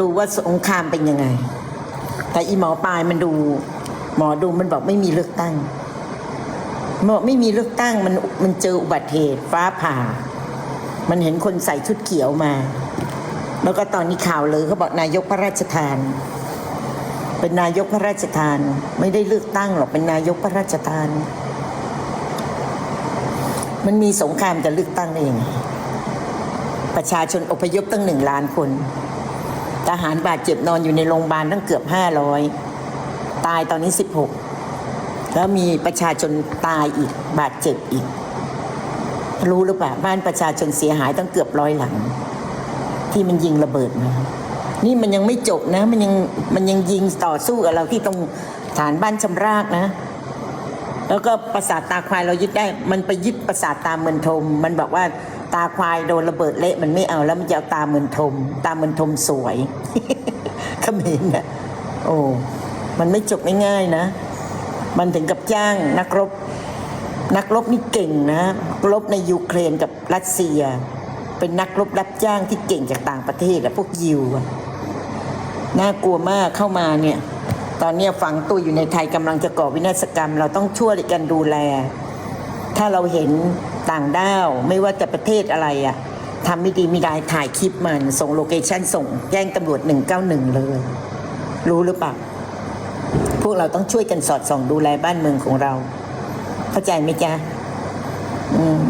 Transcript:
ดูว่าสงครามเป็นยังไง แต่อีหมอปลายมันดู หมอดูมันบอกไม่มีเลือกตั้งมันบอกไม่มีเลือกตั้งมันมันเจออุบัติเหตุฟ้าผ่า มันเห็นคนใส่ชุดเขียวมา แล้วก็ตอนนี้ข่าวเลยเขาบอกนายกพระราชทาน เป็นนายกพระราชทาน ไม่ได้เลือกตั้งหรอกเป็นนายกพระราชทาน มันมีสงครามจะเลือกตั้งได้ยังไงประชาชนอพยพตั้งหนึ่งล้านคน ทหารบาดเจ็บนอนอยู่ในโรงพยาบาลตั้งเกือบห้าร้อยตายตอนนี้สิบหกแล้วมีประชาชนตายอีกบาดเจ็บอีก รู้หรือเปล่าบ้านประชาชนเสียหายตั้งเกือบร้อยหลัง ที่มันยิงระเบิดมานี่มันยังไม่จบนะ มันยังมันยังยิงต่อสู้กับเราที่ตรงฐานบ้านชำรากนะ แล้วก็ปราสาทตาควายเรายึดได้ มันไปยึดปราสาทตาเมือนทม มันบอกว่าตาควายโดนระเบิดเละมันไม่เอาแล้วมันจะเอาตาเมือนทม ตาเมือนทมสวยเขมรน่ะโอ้มันไม่จบง่ายๆนะ มันถึงกับจ้างนักรบ นักรบนี่เก่งนะรบในยูเครนกับรัสเซีย เป็นนักรบรับจ้างที่เก่งจากต่างประเทศอะพวกยิวอะน่ากลัวมากเข้ามาเนี่ย ตอนนี้ฝังตัวอยู่ในไทยกำลังจะก่อวินาศกรรม เราต้องช่วยกันดูแล ถ้าเราเห็นต่างด้าวไม่ว่าจะประเทศอะไรอะทำไม่ดีไม่ได้ถ่ายคลิปมัน ส่งโลเคชั่นส่งแจ้งตำรวจ 191 เลย รู้หรือเปล่าพวกเราต้องช่วยกันสอดส่องดูแลบ้านเมืองของเรา เข้าใจไหมจ๊ะ อืม